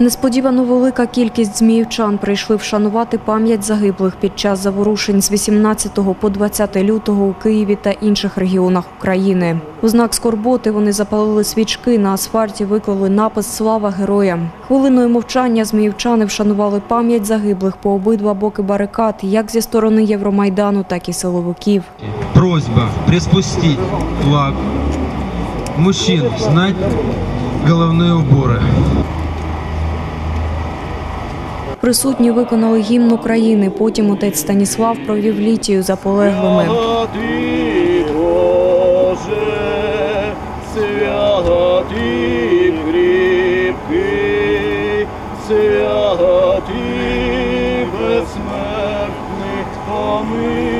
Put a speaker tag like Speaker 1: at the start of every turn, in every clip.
Speaker 1: Несподівано велика кількість зміївчан прийшли вшанувати пам'ять загиблих під час заворушень з 18 по 20 лютого у Києві та інших регіонах України. У знак скорботи вони запалили свічки на асфальті, виклали напис Слава героям. Хвилиною мовчання зміївчани вшанували пам'ять загиблих по обидва боки барикад, як зі сторони Євромайдану, так і силовиків.
Speaker 2: Просьба приспустить флаг. Мужчин снять головные уборы.
Speaker 1: Присутні виконали гімн України. Потім отець Станіслав провів літію за полеглими.
Speaker 3: Святий безсмертний, помилуй.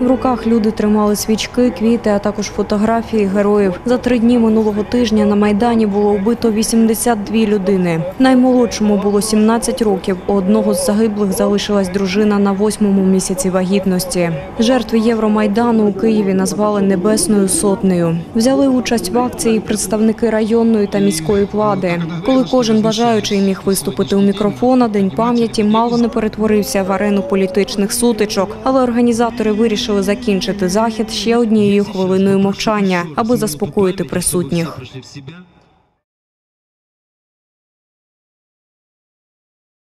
Speaker 1: В руках люди тримали свічки, квіти, а також фотографії героїв. За три дні минулого тижня на майдані було вбито 82 людини. Наймолодшому було 17 років. У одного з загиблих залишилась дружина на восьмому місяці вагітності. Жертви Євромайдану у Києві назвали Небесною сотнею. Взяли участь в акції представники районної та міської влади. Коли кожен бажаючий міг виступити у мікрофона, день пам'яті мало не перетворився в арену політичних сутичок, але організатори вирішили закінчити захід ще однією хвилиною мовчання, аби заспокоїти присутніх.